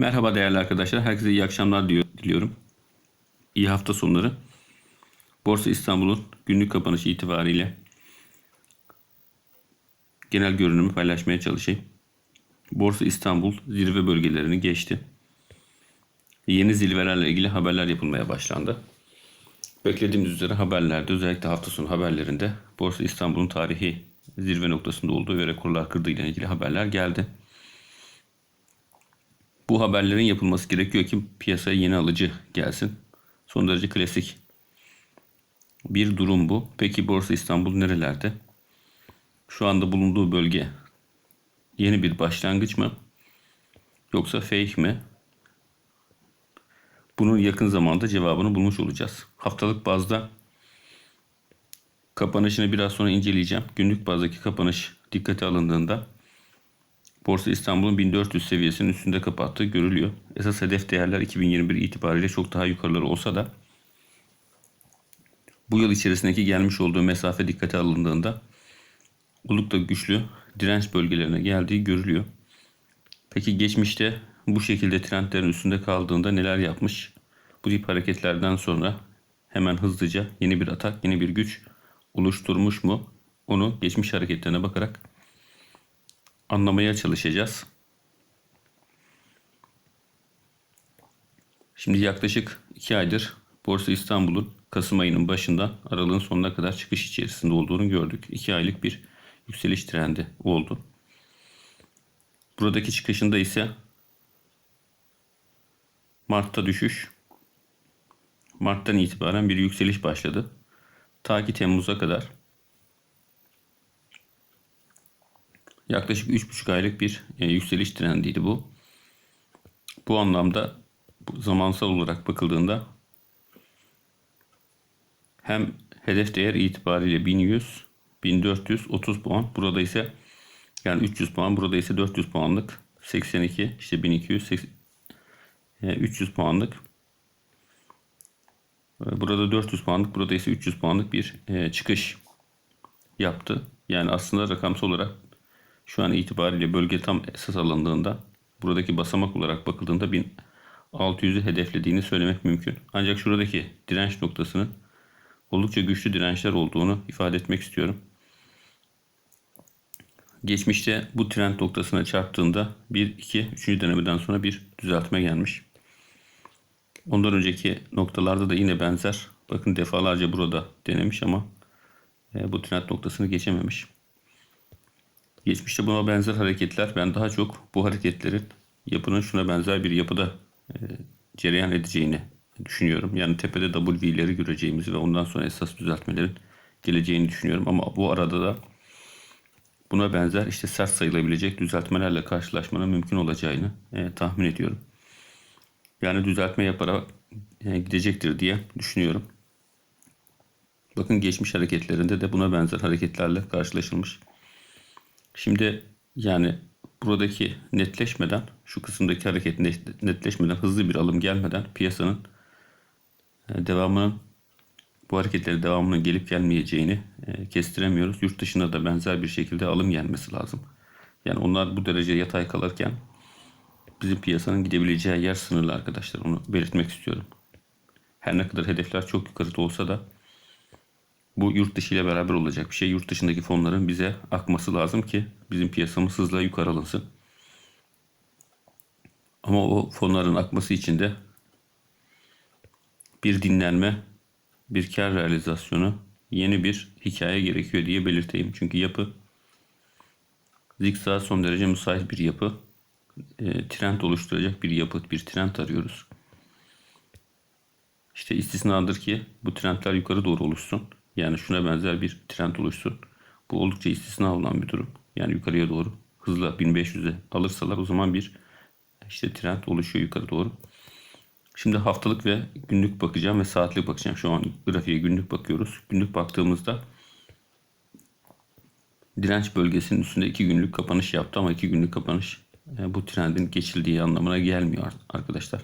Merhaba değerli arkadaşlar. Herkese iyi akşamlar diyor- diliyorum. İyi hafta sonları. Borsa İstanbul'un günlük kapanışı itibariyle genel görünümü paylaşmaya çalışayım. Borsa İstanbul zirve bölgelerini geçti. Yeni zirvelerle ilgili haberler yapılmaya başlandı. Beklediğimiz üzere haberlerde özellikle hafta sonu haberlerinde Borsa İstanbul'un tarihi zirve noktasında olduğu ve rekorlar kırdığı ile ilgili haberler geldi. Bu haberlerin yapılması gerekiyor ki piyasaya yeni alıcı gelsin. Son derece klasik bir durum bu. Peki Borsa İstanbul nerelerde? Şu anda bulunduğu bölge yeni bir başlangıç mı? Yoksa fake mi? Bunun yakın zamanda cevabını bulmuş olacağız. Haftalık bazda kapanışını biraz sonra inceleyeceğim. Günlük bazdaki kapanış dikkate alındığında Borsa İstanbul'un 1400 seviyesinin üstünde kapattığı görülüyor. Esas hedef değerler 2021 itibariyle çok daha yukarıları olsa da bu yıl içerisindeki gelmiş olduğu mesafe dikkate alındığında oldukça güçlü direnç bölgelerine geldiği görülüyor. Peki geçmişte bu şekilde trendlerin üstünde kaldığında neler yapmış? Bu tip hareketlerden sonra hemen hızlıca yeni bir atak, yeni bir güç oluşturmuş mu? Onu geçmiş hareketlerine bakarak anlamaya çalışacağız. Şimdi yaklaşık 2 aydır Borsa İstanbul'un Kasım ayının başında aralığın sonuna kadar çıkış içerisinde olduğunu gördük. 2 aylık bir yükseliş trendi oldu. Buradaki çıkışında ise Mart'ta düşüş. Mart'tan itibaren bir yükseliş başladı. Ta ki Temmuz'a kadar yaklaşık 3,5 aylık bir e, yükseliş trendiydi bu. Bu anlamda zamansal olarak bakıldığında hem hedef değer itibariyle 1100, 1430 puan. Burada ise yani 300 puan. Burada ise 400 puanlık 82 işte 1200 80, e, 300 puanlık. E, Burada 400 puanlık, burada ise 300 puanlık bir e, çıkış yaptı. Yani aslında rakamsal olarak şu an itibariyle bölge tam esas alındığında buradaki basamak olarak bakıldığında 1600'ü hedeflediğini söylemek mümkün. Ancak şuradaki direnç noktasının oldukça güçlü dirençler olduğunu ifade etmek istiyorum. Geçmişte bu trend noktasına çarptığında 1, 2, 3. denemeden sonra bir düzeltme gelmiş. Ondan önceki noktalarda da yine benzer. Bakın defalarca burada denemiş ama e, bu trend noktasını geçememiş. Geçmişte buna benzer hareketler ben daha çok bu hareketlerin yapının şuna benzer bir yapıda e, cereyan edeceğini düşünüyorum. Yani tepede W'leri göreceğimizi ve ondan sonra esas düzeltmelerin geleceğini düşünüyorum. Ama bu arada da buna benzer işte sert sayılabilecek düzeltmelerle karşılaşmanın mümkün olacağını e, tahmin ediyorum. Yani düzeltme yaparak e, gidecektir diye düşünüyorum. Bakın geçmiş hareketlerinde de buna benzer hareketlerle karşılaşılmış. Şimdi yani buradaki netleşmeden şu kısımdaki hareket net- netleşmeden hızlı bir alım gelmeden piyasanın e, devamının bu hareketlerin devamının gelip gelmeyeceğini e, kestiremiyoruz. Yurt dışına da benzer bir şekilde alım gelmesi lazım. Yani onlar bu derece yatay kalırken bizim piyasanın gidebileceği yer sınırlı arkadaşlar. Onu belirtmek istiyorum. Her ne kadar hedefler çok yukarıda olsa da bu yurt dışı ile beraber olacak bir şey. Yurt dışındaki fonların bize akması lazım ki bizim piyasamız hızla yukarı alınsın. Ama o fonların akması için de bir dinlenme, bir kar realizasyonu, yeni bir hikaye gerekiyor diye belirteyim. Çünkü yapı zikzak son derece müsait bir yapı. E, trend oluşturacak bir yapı, bir trend arıyoruz. İşte istisnadır ki bu trendler yukarı doğru oluşsun. Yani şuna benzer bir trend oluşsun. Bu oldukça istisna olan bir durum. Yani yukarıya doğru hızla 1500'e alırsalar o zaman bir işte trend oluşuyor yukarı doğru. Şimdi haftalık ve günlük bakacağım ve saatlik bakacağım. Şu an grafiğe günlük bakıyoruz. Günlük baktığımızda direnç bölgesinin üstünde iki günlük kapanış yaptı ama iki günlük kapanış e, bu trendin geçildiği anlamına gelmiyor arkadaşlar.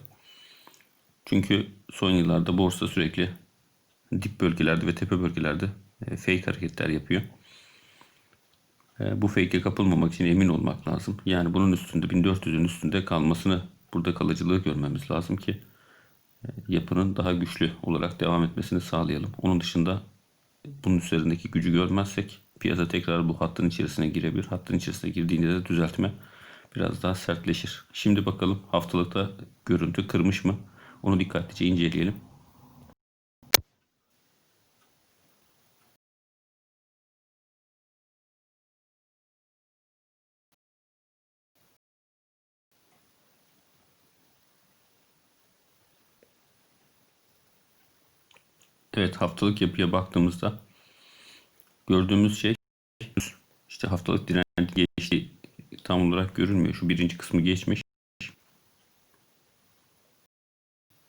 Çünkü son yıllarda borsa sürekli dip bölgelerde ve tepe bölgelerde e, fake hareketler yapıyor. E, Bu fake'e kapılmamak için emin olmak lazım. Yani bunun üstünde 1400'ün üstünde kalmasını burada kalıcılığı görmemiz lazım ki e, yapının daha güçlü olarak devam etmesini sağlayalım. Onun dışında bunun üzerindeki gücü görmezsek piyasa tekrar bu hattın içerisine girebilir. Hattın içerisine girdiğinde de düzeltme biraz daha sertleşir. Şimdi bakalım haftalıkta görüntü kırmış mı? Onu dikkatlice inceleyelim. Evet haftalık yapıya baktığımızda gördüğümüz şey işte haftalık direnci geçti tam olarak görünmüyor. Şu birinci kısmı geçmiş.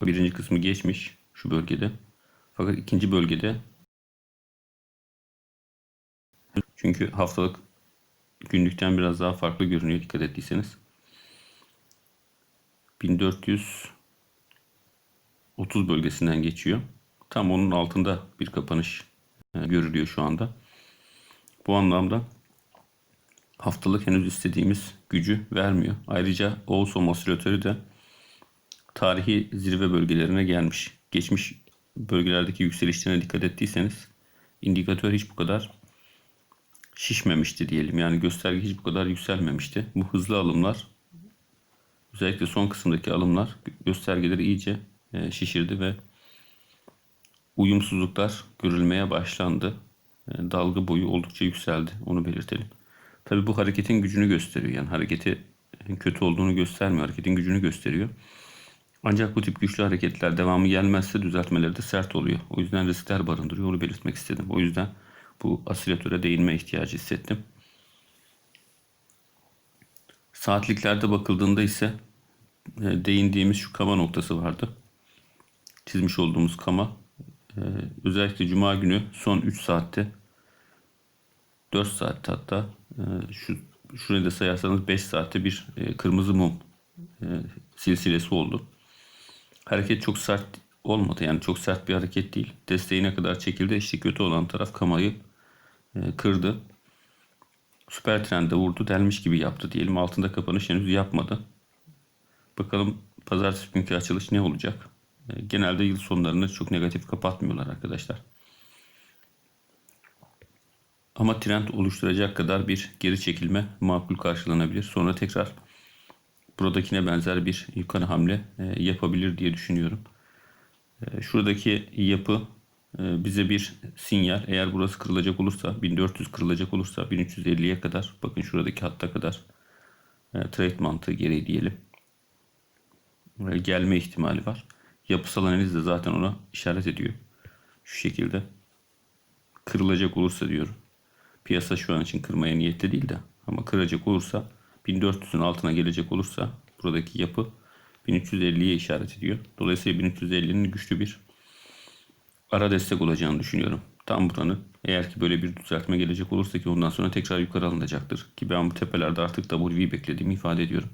Birinci kısmı geçmiş şu bölgede. Fakat ikinci bölgede çünkü haftalık günlükten biraz daha farklı görünüyor dikkat ettiyseniz. 1430 bölgesinden geçiyor. Tam onun altında bir kapanış e, görülüyor şu anda. Bu anlamda haftalık henüz istediğimiz gücü vermiyor. Ayrıca Oğuzhan osilatörü de tarihi zirve bölgelerine gelmiş. Geçmiş bölgelerdeki yükselişlerine dikkat ettiyseniz indikatör hiç bu kadar şişmemişti diyelim. Yani gösterge hiç bu kadar yükselmemişti. Bu hızlı alımlar özellikle son kısımdaki alımlar göstergeleri iyice e, şişirdi ve uyumsuzluklar görülmeye başlandı. E, dalga boyu oldukça yükseldi. Onu belirtelim. Tabi bu hareketin gücünü gösteriyor. Yani hareketi kötü olduğunu göstermiyor. Hareketin gücünü gösteriyor. Ancak bu tip güçlü hareketler devamı gelmezse düzeltmeleri de sert oluyor. O yüzden riskler barındırıyor. Onu belirtmek istedim. O yüzden bu asilatöre değinme ihtiyacı hissettim. Saatliklerde bakıldığında ise e, değindiğimiz şu kama noktası vardı. Çizmiş olduğumuz kama ee, özellikle Cuma günü son 3 saatte 4 saatte hatta e, şu şurayı da sayarsanız 5 saatte bir e, kırmızı mum e, silsilesi oldu. Hareket çok sert olmadı yani çok sert bir hareket değil. Desteğine kadar çekildi. İşte kötü olan taraf kamayı kırdı. Süper trende vurdu. Delmiş gibi yaptı diyelim. Altında kapanış henüz yapmadı. Bakalım pazartesi günkü açılış ne olacak? E, genelde yıl sonlarını çok negatif kapatmıyorlar arkadaşlar. Ama trend oluşturacak kadar bir geri çekilme makul karşılanabilir. Sonra tekrar buradakine benzer bir yukarı hamle e, yapabilir diye düşünüyorum. E, şuradaki yapı bize bir sinyal. Eğer burası kırılacak olursa 1400 kırılacak olursa 1350'ye kadar bakın şuradaki hatta kadar trade mantığı gereği diyelim. Gelme ihtimali var. Yapısal analiz de zaten ona işaret ediyor. Şu şekilde. Kırılacak olursa diyor. Piyasa şu an için kırmaya niyetli değil de. Ama kıracak olursa 1400'ün altına gelecek olursa buradaki yapı 1350'ye işaret ediyor. Dolayısıyla 1350'nin güçlü bir ara destek olacağını düşünüyorum. Tam buranın eğer ki böyle bir düzeltme gelecek olursa ki ondan sonra tekrar yukarı alınacaktır. Ki ben bu tepelerde artık WV beklediğimi ifade ediyorum.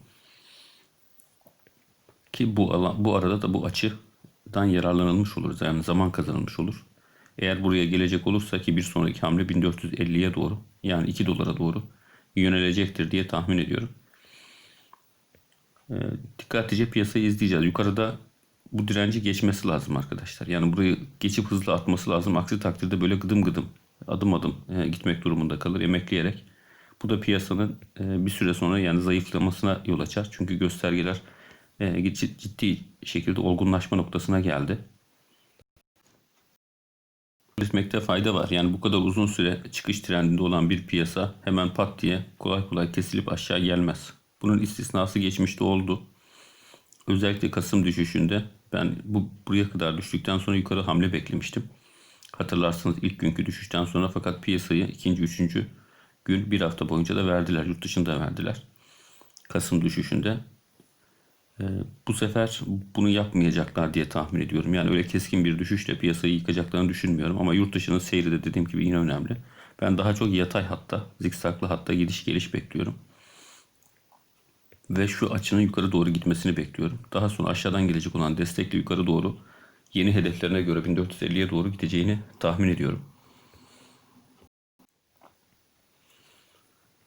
Ki bu alan, bu arada da bu açıdan yararlanılmış oluruz. Yani zaman kazanılmış olur. Eğer buraya gelecek olursa ki bir sonraki hamle 1450'ye doğru yani 2 dolara doğru yönelecektir diye tahmin ediyorum. E, dikkatlice piyasayı izleyeceğiz. Yukarıda bu direnci geçmesi lazım arkadaşlar. Yani burayı geçip hızlı atması lazım. Aksi takdirde böyle gıdım gıdım adım adım e, gitmek durumunda kalır emekleyerek. Bu da piyasanın e, bir süre sonra yani zayıflamasına yol açar. Çünkü göstergeler e, ciddi şekilde olgunlaşma noktasına geldi. Belirtmekte fayda var. Yani bu kadar uzun süre çıkış trendinde olan bir piyasa hemen pat diye kolay kolay kesilip aşağı gelmez. Bunun istisnası geçmişte oldu. Özellikle Kasım düşüşünde ben bu buraya kadar düştükten sonra yukarı hamle beklemiştim. Hatırlarsınız ilk günkü düşüşten sonra fakat piyasayı ikinci, üçüncü gün bir hafta boyunca da verdiler. Yurt dışında verdiler. Kasım düşüşünde ee, bu sefer bunu yapmayacaklar diye tahmin ediyorum. Yani öyle keskin bir düşüşle piyasayı yıkacaklarını düşünmüyorum. Ama yurt dışının seyri de dediğim gibi yine önemli. Ben daha çok yatay hatta, zikzaklı hatta gidiş geliş bekliyorum. Ve şu açının yukarı doğru gitmesini bekliyorum. Daha sonra aşağıdan gelecek olan destekle yukarı doğru yeni hedeflerine göre 1450'ye doğru gideceğini tahmin ediyorum.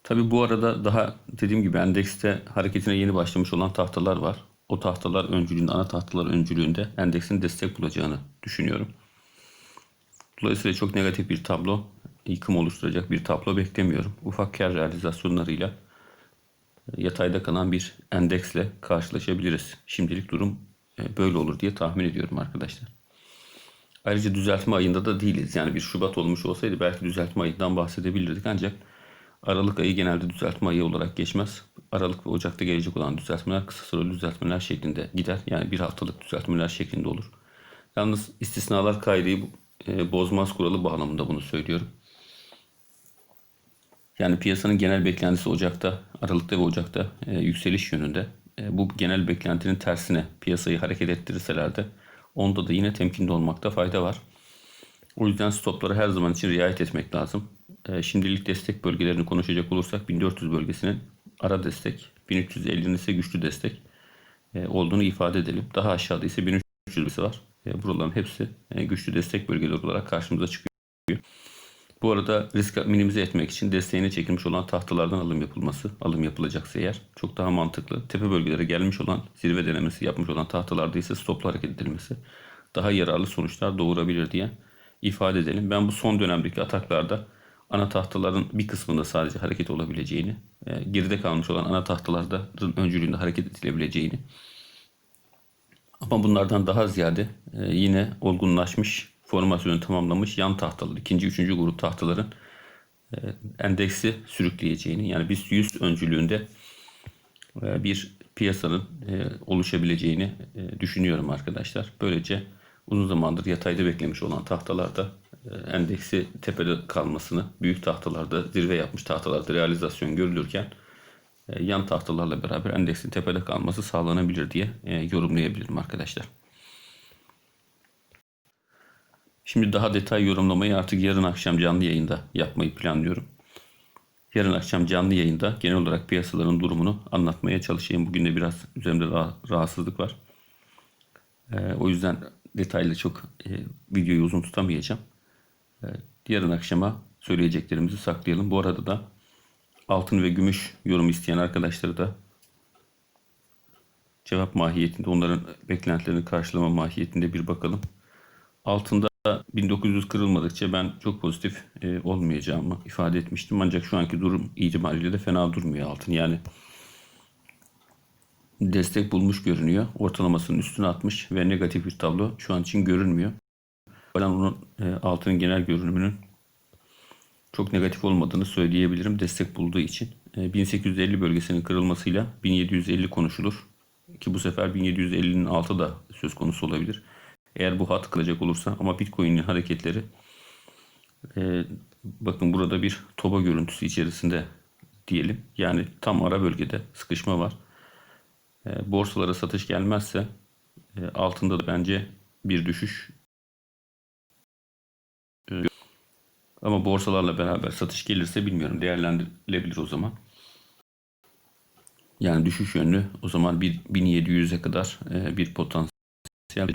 Tabi bu arada daha dediğim gibi endekste hareketine yeni başlamış olan tahtalar var. o tahtalar öncülüğünde, ana tahtalar öncülüğünde endeksin destek bulacağını düşünüyorum. Dolayısıyla çok negatif bir tablo, yıkım oluşturacak bir tablo beklemiyorum. Ufak kar realizasyonlarıyla e, yatayda kalan bir endeksle karşılaşabiliriz. Şimdilik durum e, böyle olur diye tahmin ediyorum arkadaşlar. Ayrıca düzeltme ayında da değiliz. Yani bir Şubat olmuş olsaydı belki düzeltme ayından bahsedebilirdik ancak Aralık ayı genelde düzeltme ayı olarak geçmez. Aralık ve Ocak'ta gelecek olan düzeltmeler kısa süreli düzeltmeler şeklinde gider. Yani bir haftalık düzeltmeler şeklinde olur. Yalnız istisnalar kaideyi e, bozmaz kuralı bağlamında bunu söylüyorum. Yani piyasanın genel beklentisi Ocak'ta, Aralık'ta ve Ocak'ta e, yükseliş yönünde. E, bu genel beklentinin tersine piyasayı hareket ettirirseler de onda da yine temkinli olmakta fayda var. O yüzden stoplara her zaman için riayet etmek lazım. E, şimdilik destek bölgelerini konuşacak olursak 1400 bölgesinin ara destek, 1350'nin ise güçlü destek e, olduğunu ifade edelim. Daha aşağıda ise 1300 bölgesi var. E, buraların hepsi e, güçlü destek bölgeleri olarak karşımıza çıkıyor. Bu arada risk minimize etmek için desteğine çekilmiş olan tahtalardan alım yapılması, alım yapılacaksa eğer çok daha mantıklı. Tepe bölgelere gelmiş olan, zirve denemesi yapmış olan tahtalarda ise stopla hareket edilmesi daha yararlı sonuçlar doğurabilir diye ifade edelim. Ben bu son dönemdeki ataklarda ana tahtaların bir kısmında sadece hareket olabileceğini, e, geride kalmış olan ana tahtaların öncülüğünde hareket edilebileceğini ama bunlardan daha ziyade e, yine olgunlaşmış, formasyonu tamamlamış yan tahtalar, ikinci, üçüncü grup tahtaların e, endeksi sürükleyeceğini, yani biz 100 öncülüğünde bir piyasanın oluşabileceğini düşünüyorum arkadaşlar. Böylece uzun zamandır yatayda beklemiş olan tahtalarda endeksi tepede kalmasını, büyük tahtalarda zirve yapmış tahtalarda realizasyon görülürken e, yan tahtalarla beraber endeksin tepede kalması sağlanabilir diye e, yorumlayabilirim arkadaşlar. Şimdi daha detay yorumlamayı artık yarın akşam canlı yayında yapmayı planlıyorum. Yarın akşam canlı yayında genel olarak piyasaların durumunu anlatmaya çalışayım. Bugün de biraz üzerimde rah- rahatsızlık var. E, o yüzden detaylı çok e, videoyu uzun tutamayacağım. Yarın akşama söyleyeceklerimizi saklayalım. Bu arada da altın ve gümüş yorum isteyen arkadaşları da cevap mahiyetinde onların beklentilerini karşılama mahiyetinde bir bakalım. Altında 1900 kırılmadıkça ben çok pozitif e, olmayacağımı ifade etmiştim. Ancak şu anki durum itibariyle de fena durmuyor altın. Yani destek bulmuş görünüyor. Ortalamasının üstüne atmış ve negatif bir tablo şu an için görünmüyor. Ben onun e, altının genel görünümünün çok negatif olmadığını söyleyebilirim destek bulduğu için. E, 1850 bölgesinin kırılmasıyla 1750 konuşulur. Ki bu sefer 1750'nin altı da söz konusu olabilir. Eğer bu hat kılacak olursa ama Bitcoin'in hareketleri e, bakın burada bir toba görüntüsü içerisinde diyelim. Yani tam ara bölgede sıkışma var. E, borsalara satış gelmezse e, altında da bence bir düşüş e, ama borsalarla beraber satış gelirse bilmiyorum değerlendirilebilir o zaman. Yani düşüş yönlü o zaman bir 1700'e kadar e, bir potansiyel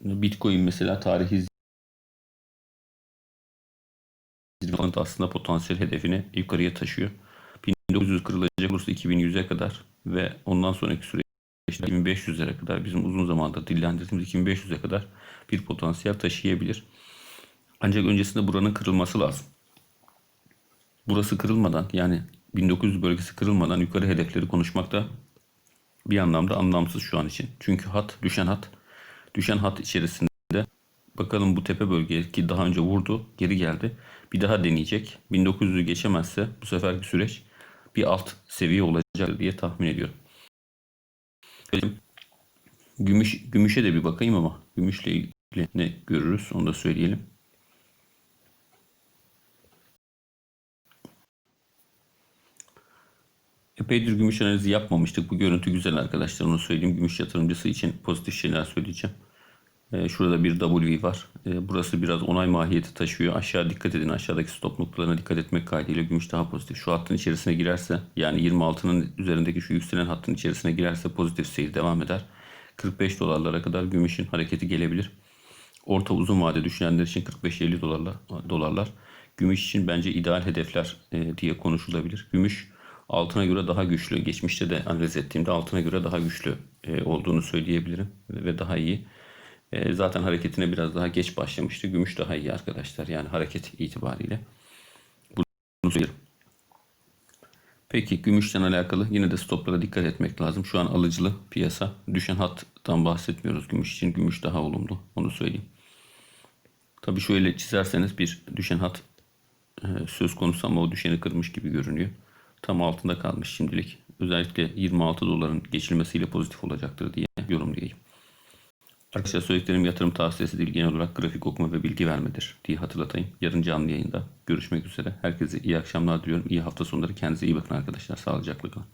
Bitcoin mesela tarihi aslında potansiyel hedefini yukarıya taşıyor. 1900 kırılacak olursa 2100'e kadar ve ondan sonraki süreçte 2500'lere kadar bizim uzun zamandır dillendirdiğimiz 2500'e kadar bir potansiyel taşıyabilir. Ancak öncesinde buranın kırılması lazım. Burası kırılmadan yani 1900 bölgesi kırılmadan yukarı hedefleri konuşmak da bir anlamda anlamsız şu an için. Çünkü hat, düşen hat, düşen hat içerisinde bakalım bu tepe bölgeye ki daha önce vurdu, geri geldi. Bir daha deneyecek. 1900'ü geçemezse bu seferki süreç bir alt seviye olacak diye tahmin ediyorum. Gümüş, gümüşe de bir bakayım ama gümüşle ilgili ne görürüz onu da söyleyelim. Epeydir gümüş analizi yapmamıştık. Bu görüntü güzel arkadaşlar. Onu söyleyeyim. Gümüş yatırımcısı için pozitif şeyler söyleyeceğim. Ee, şurada bir W var. Ee, burası biraz onay mahiyeti taşıyor. Aşağı dikkat edin. Aşağıdaki stop noktalarına dikkat etmek kaydıyla gümüş daha pozitif. Şu hattın içerisine girerse yani 26'nın üzerindeki şu yükselen hattın içerisine girerse pozitif seyir devam eder. 45 dolarlara kadar gümüşün hareketi gelebilir. Orta uzun vade düşünenler için 45-50 dolarlar, dolarlar. Gümüş için bence ideal hedefler e, diye konuşulabilir. Gümüş altına göre daha güçlü. Geçmişte de analiz ettiğimde altına göre daha güçlü e, olduğunu söyleyebilirim ve daha iyi. E, zaten hareketine biraz daha geç başlamıştı. Gümüş daha iyi arkadaşlar. Yani hareket itibariyle. Bunu. Peki gümüşten alakalı yine de stoplara dikkat etmek lazım. Şu an alıcılı piyasa. Düşen hattan bahsetmiyoruz gümüş için. Gümüş daha olumlu. Onu söyleyeyim. Tabii şöyle çizerseniz bir düşen hat e, söz konusu ama o düşeni kırmış gibi görünüyor. Tam altında kalmış şimdilik. Özellikle 26 doların geçilmesiyle pozitif olacaktır diye yorumlayayım. Arkadaşlar söylediklerim yatırım tavsiyesi değil genel olarak grafik okuma ve bilgi vermedir diye hatırlatayım. Yarın canlı yayında görüşmek üzere. Herkese iyi akşamlar diliyorum. İyi hafta sonları. Kendinize iyi bakın arkadaşlar. Sağlıcakla kalın.